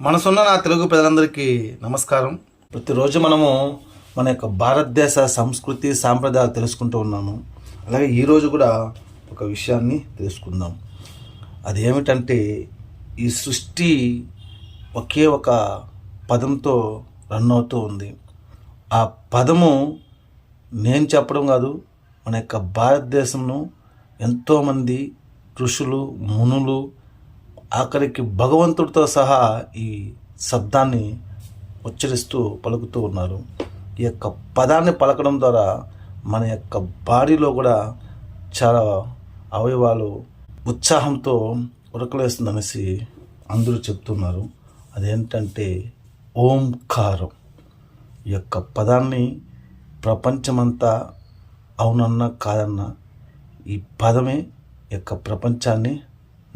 మనసున్న నా తెలుగు ప్రజలందరికీ నమస్కారం. ప్రతిరోజు మనము మన యొక్క భారతదేశ సంస్కృతి సాంప్రదాయాలు తెలుసుకుంటూ ఉన్నాము. అలాగే ఈరోజు కూడా ఒక విషయాన్ని తెలుసుకుందాం. అదేమిటంటే ఈ సృష్టి ఒకే ఒక పదంతో రన్ అవుతూ ఉంది. ఆ పదము నేను చెప్పడం కాదు మన యొక్క భారతదేశంను ఎంతోమంది ఋషులు మునులు ఆఖరికి భగవంతుడితో సహా ఈ శబ్దాన్ని ఉచ్చరిస్తూ పలుకుతూ ఉన్నారు. ఈ యొక్క పదాన్ని పలకడం ద్వారా మన యొక్క బాడీలో కూడా చాలా అవయవాలు ఉత్సాహంతో ఉరకలేస్తుందనేసి అందరూ చెప్తున్నారు. అదేంటంటే ఓంకారం. ఈ యొక్క పదాన్ని ప్రపంచమంతా అవునన్నా కాదన్నా ఈ పదమే ఈ యొక్క ప్రపంచాన్ని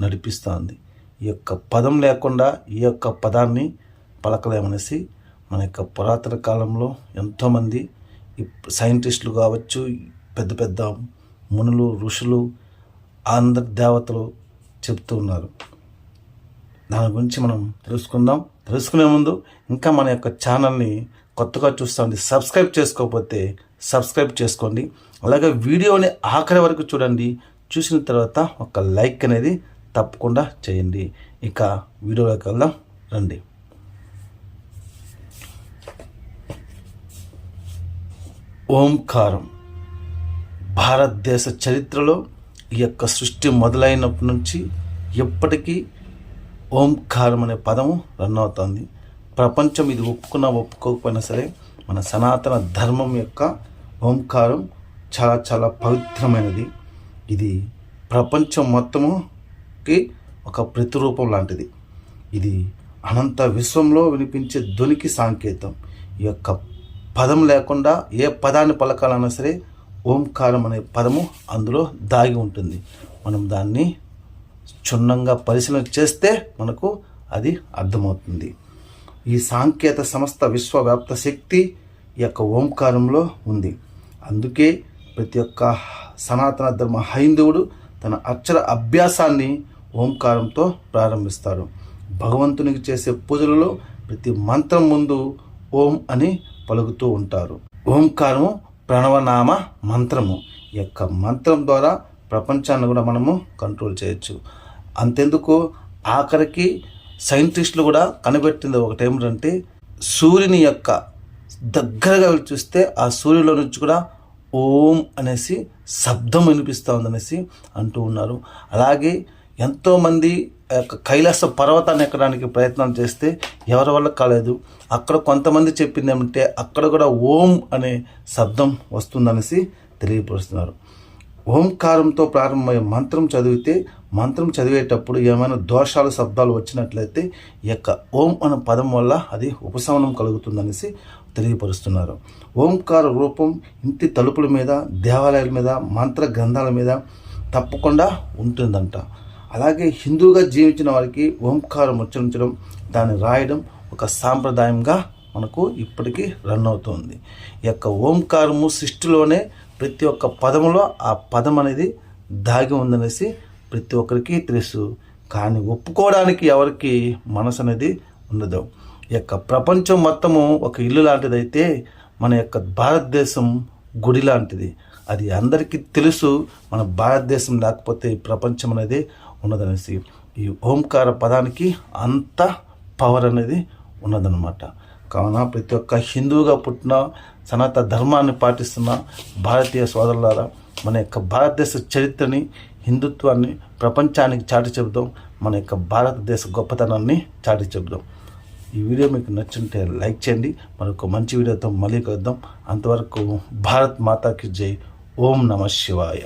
నడిపిస్తుంది. ఈ యొక్క పదం లేకుండా ఈ యొక్క పదాన్ని పలకలేమనేసి మన యొక్క పురాతన కాలంలో ఎంతోమంది సైంటిస్టులు కావచ్చు పెద్ద పెద్ద మునులు ఋషులు అందరి దేవతలు చెప్తూ ఉన్నారు. దాని గురించి మనం తెలుసుకుందాం. తెలుసుకునే ముందు ఇంకా మన యొక్క ఛానల్ని కొత్తగా చూస్తుంది సబ్స్క్రైబ్ చేసుకోకపోతే సబ్స్క్రైబ్ చేసుకోండి. అలాగే వీడియోని ఆఖరి వరకు చూడండి. చూసిన తర్వాత ఒక లైక్ అనేది తప్పకుండా చేయండి. ఇక వీడియోలోకి వెళ్దాం. రండి. ఓంకారం. భారతదేశ చరిత్రలో ఈ యొక్క సృష్టి మొదలైనప్పటి నుంచి ఎప్పటికీ ఓంకారం అనే పదము రన్ అవుతుంది. ప్రపంచం ఇది ఒప్పుకున్నా ఒప్పుకోకపోయినా సరే మన సనాతన ధర్మం యొక్క ఓంకారం చాలా చాలా పవిత్రమైనది. ఇది ప్రపంచం మొత్తము కి ఒక ప్రతిరూపం లాంటిది. ఇది అనంత విశ్వంలో వినిపించే ధ్వనికి సాంకేతం. ఈ యొక్క పదం లేకుండా ఏ పదాన్ని పలకాలన్నా సరే ఓంకారం అనే పదము అందులో దాగి ఉంటుంది. మనం దాన్ని క్షుణ్ణంగా పరిశీలన చేస్తే మనకు అది అర్థమవుతుంది. ఈ సాంకేత సంస్థ విశ్వవ్యాప్త శక్తి ఈ యొక్క ఓంకారంలో ఉంది. అందుకే ప్రతి ఒక్క సనాతన ధర్మ హైందవుడు తన అక్షర అభ్యాసాన్ని ఓంకారంతో ప్రారంభిస్తారు. భగవంతునికి చేసే పూజలలో ప్రతి మంత్రం ముందు ఓం అని పలుకుతూ ఉంటారు. ఓంకారము ప్రణవనామ మంత్రము. ఈ యొక్క మంత్రం ద్వారా ప్రపంచాన్ని కూడా మనము కంట్రోల్ చేయొచ్చు. అంతెందుకు ఆఖరికి సైంటిస్టులు కూడా కనిపెట్టింది ఒకటి ఏమిటంటే సూర్యుని యొక్క దగ్గరగా వెళ్ళి చూస్తే ఆ సూర్యులో నుంచి కూడా ఓం అనేసి శబ్దం వినిపిస్తూ ఉందనేసి అంటూ ఉన్నారు. అలాగే ఎంతోమంది యొక్క కైలాస పర్వతాన్ని ఎక్కడానికి ప్రయత్నం చేస్తే ఎవరి వల్ల కాలేదు. అక్కడ కొంతమంది చెప్పింది ఏమంటే అక్కడ కూడా ఓం అనే శబ్దం వస్తుందనేసి తెలియపరుస్తున్నారు. ఓంకారంతో ప్రారంభమయ్యే మంత్రం చదివితే మంత్రం చదివేటప్పుడు ఏమైనా దోషాలు శబ్దాలు వచ్చినట్లయితే ఈ యొక్క ఓం అనే పదం వల్ల అది ఉపశమనం కలుగుతుందనేసి తెలియపరుస్తున్నారు. ఓంకార రూపం ఇంటి తలుపుల మీద దేవాలయాల మీద మంత్ర గ్రంథాల మీద తప్పకుండా ఉంటుందంట. అలాగే హిందూగా జీవించిన వారికి ఓంకారం ఉచ్చరించడం దాన్ని రాయడం ఒక సాంప్రదాయంగా మనకు ఇప్పటికీ రన్ అవుతుంది. ఈ యొక్క ఓంకారము సృష్టిలోనే ప్రతి ఒక్క పదములో ఆ పదం అనేది దాగి ఉందనేసి ప్రతి ఒక్కరికి తెలుసు. కానీ ఒప్పుకోవడానికి ఎవరికి మనసు అనేది ఉండదు. ఈ యొక్క ప్రపంచం మొత్తము ఒక ఇల్లు లాంటిదైతే మన యొక్క భారతదేశం గుడి లాంటిది. అది అందరికీ తెలుసు. మన భారతదేశం లేకపోతే ఈ ప్రపంచం అనేది ఉన్నదనేసి ఈ ఓంకార పదానికి అంత పవర్ అనేది ఉన్నదన్నమాట. కావున ప్రతి ఒక్క హిందువుగా పుట్టిన సనాతన ధర్మాన్ని పాటిస్తున్న భారతీయ సోదరులారా మన యొక్క భారతదేశ చరిత్రని హిందుత్వాన్ని ప్రపంచానికి చాటి చెబుదాం మన యొక్క భారతదేశ గొప్పతనాన్ని చాటి చెబుదాం. ఈ వీడియో మీకు నచ్చుంటే లైక్ చేయండి మరొక మంచి వీడియోతో మళ్ళీ కలుద్దాం. అంతవరకు భారత్ మాతాకి జై ఓం నమ శివాయ.